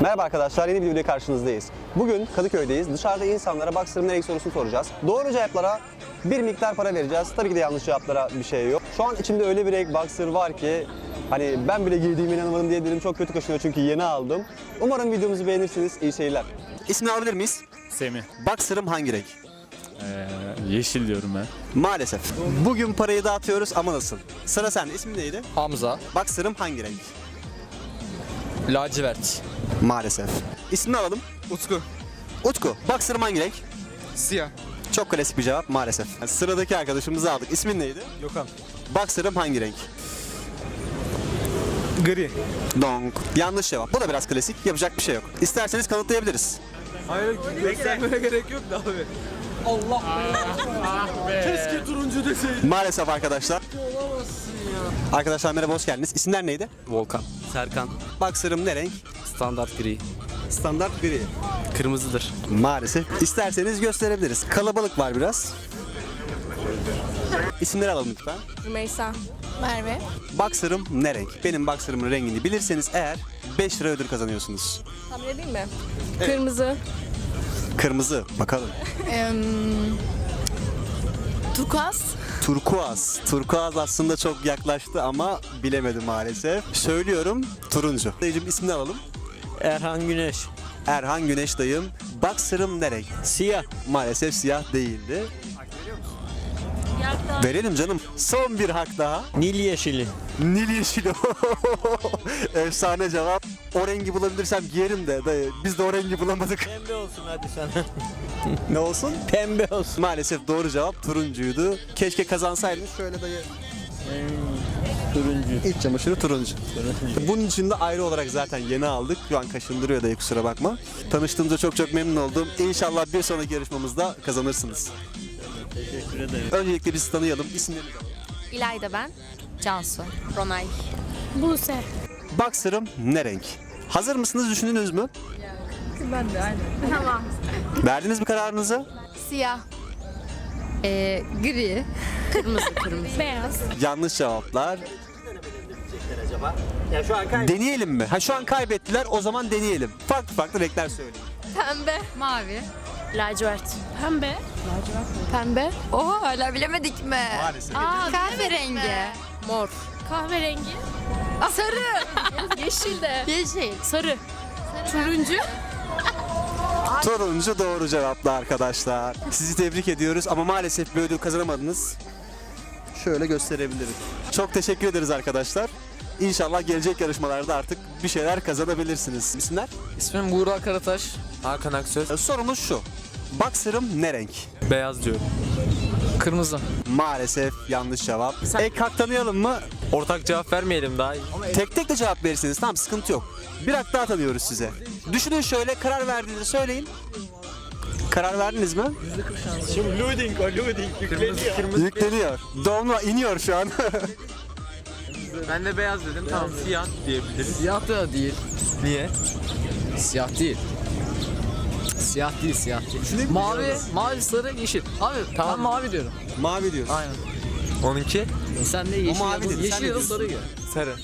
Merhaba arkadaşlar, yeni bir videoyla karşınızdayız. Bugün Kadıköy'deyiz. Dışarıda insanlara Boxer'ın nereye sorusunu soracağız. Doğru cevaplara bir miktar para vereceğiz. Tabii ki de yanlış cevaplara bir şey yok. Şu an içimde öyle bir renk Boxer var ki hani ben bile giydiğime inanamadım diye dedim çok kötü kaşınıyor çünkü yeni aldım. Umarım videomuzu beğenirsiniz. İyi seyirler. İsmini alabilir miyiz? Semih. Boxer'ım hangi renk? Ee, yeşil diyorum ben. Maalesef. Bugün parayı dağıtıyoruz ama nasıl? Sıra sende. İsmin neydi? Hamza, Boxer'ım hangi renk? lacivert, Maalesef. İsmini alalım. Utku, Utku. Boxer'ım hangi renk? siyah, Çok klasik bir cevap maalesef. Sıradaki arkadaşımızı aldık. İsmin neydi? Gökhan, Boxer'ım hangi renk? gri. Donk. Yanlış cevap. Bu da biraz klasik. Yapacak bir şey yok. İsterseniz kanıtlayabiliriz. Hayır, göstermene gerek yok da abi. Allah be. Keşke turuncu deseydin. Maalesef arkadaşlar. Arkadaşlar merhaba hoş geldiniz. İsimler neydi? Volkan, Serkan, Boxer'ım ne renk? Standart gri, Standart gri. kırmızıdır. Maalesef. İsterseniz gösterebiliriz. Kalabalık var biraz. İsimleri alalım lütfen. Rümeysa. Merve. Boxer'ım ne renk? Benim boxer'ımın rengini bilirseniz eğer 5 lira ödül kazanıyorsunuz. Tahmin edeyim mi? Kırmızı. Kırmızı. Bakalım. Turkuaz. Turkuaz. Turkuaz aslında çok yaklaştı ama bilemedim maalesef. Söylüyorum turuncu. Dayıcım ismini alalım. Erhan Güneş, Erhan Güneş dayım. Boxer'ım ne renk? siyah, Maalesef siyah değildi. Verelim canım. Son bir hak daha. Nil yeşili, Nil yeşili. Efsane cevap. O rengi bulabilirsem giyerim de dayı. Biz de o rengi bulamadık. Pembe olsun hadi sana. ne olsun? Pembe olsun. Maalesef doğru cevap turuncuydu. Keşke kazansaydınız. Şöyle dayı. Turuncu. İç çamaşırı turuncu. Bunun için de ayrı olarak zaten yeni aldık. Şu an kaşındırıyor dayı kusura bakma. Tanıştığımıza çok çok memnun oldum. İnşallah bir sonraki yarışmamızda kazanırsınız. Teşekkür ederim. Öncelikle bizi tanıyalım. İsimlerinizi alalım. İlayda ben. Cansu. Ronay. Buse. Boxer'ım ne renk? Hazır mısınız? Düşündünüz mü? Tamam. Verdiniz mi kararınızı? Siyah. Ee, gri. Kırmızı kırmızı. Beyaz. Yanlış cevaplar. Deneyelim mi? Ha şu an kaybettiler o zaman deneyelim. Farklı farklı renkler söyleyin. Pembe. Mavi. Lacivert. Pembe. Pembe. Oha hala bilemedik mi? Maalesef. Aa, kahverengi. Mor. Kahverengi. Aa, sarı. Yeşil de. Yeşil. Sarı. Turuncu. Turuncu doğru cevaplı arkadaşlar. Sizi tebrik ediyoruz ama maalesef bir ödül kazanamadınız. Şöyle gösterebilirim. Çok teşekkür ederiz arkadaşlar. İnşallah gelecek yarışmalarda artık bir şeyler kazanabilirsiniz. İsimler? İsmim Buğra Karataş, Hakan Aksöz. Ee, Sorumuz şu. Boxer'ım ne renk? Beyaz diyorum. Kırmızı. Maalesef yanlış cevap. Ek hak tanıyalım mı? Ortak cevap vermeyelim daha iyi. Tek tek de cevap verirsiniz. Tamam sıkıntı yok. Bir hak daha tanıyoruz size. Düşünün şöyle karar verdiğinizi söyleyin. Karar verdiniz mi? Şimdi loading o loading yükleniyor. Kırmızı, Yükleniyor. Doğumla iniyor şu an. Ben de beyaz dedim tamam siyah diyebiliriz. Siyah da değil. Niye? Siyah değil. Siyah değil, siyah değil. Mavi, mavi, sarı, yeşil. Abi tamam. ben mavi diyorum. Mavi diyorsun. Aynen. Onunki Sen de yeşil mavi ya da- dedi, sen yeşil ya da diyorsun? sarı gör. sarı.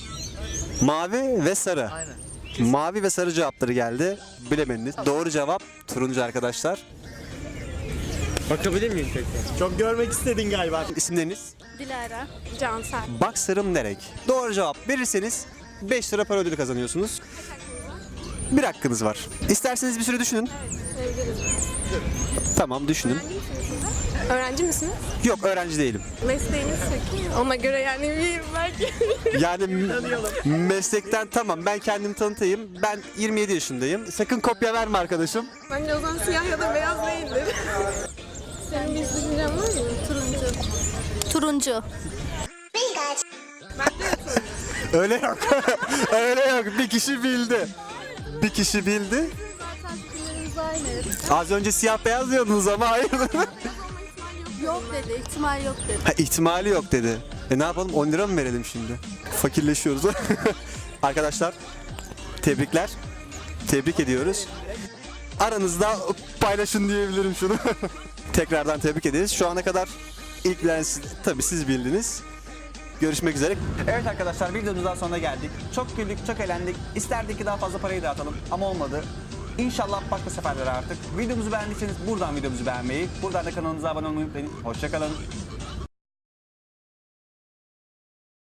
Mavi ve sarı. Aynen. Mavi ve sarı cevapları geldi. Bilemediniz. Doğru cevap turuncu arkadaşlar. Bakabilir miyim tekrar? Çok görmek istedin galiba. İsimleriniz? Dilara. Cansel. Boxer'ım ne renk? Doğru cevap verirseniz 5 lira para ödülü kazanıyorsunuz. Bir hakkınız var. İsterseniz bir süre düşünün. Tamam düşünün. Öğrenci misiniz? Yok öğrenci değilim. Mesleğiniz peki? Ona göre yani bir belki. Yani meslekten tamam ben kendimi tanıtayım. Ben 27 yaşındayım. Sakın kopya verme arkadaşım. Bence o zaman siyah ya da beyaz değildir. Senin bir düşüncen var mı? Turuncu. Turuncu. Öyle yok. Öyle yok. Bir kişi bildi. Bir kişi bildi. Az önce siyah beyaz diyordunuz ama hayır. Yok dedi. ihtimal yok dedi. Ha, ihtimali yok dedi. E ne yapalım 10 lira mı verelim şimdi? Fakirleşiyoruz. Arkadaşlar tebrikler. Tebrik ediyoruz. Aranızda paylaşın diyebilirim şunu. Tekrardan tebrik ederiz. Şu ana kadar ilk bilen tabii siz bildiniz. Görüşmek üzere. Evet arkadaşlar videomuzdan sonuna geldik. Çok güldük, çok eğlendik. İsterdik ki daha fazla parayı dağıtalım ama olmadı. İnşallah başka seferlere artık. Videomuzu beğendiyseniz buradan videomuzu beğenmeyi, buradan da kanalımıza abone olmayı unutmayın. Hoşçakalın.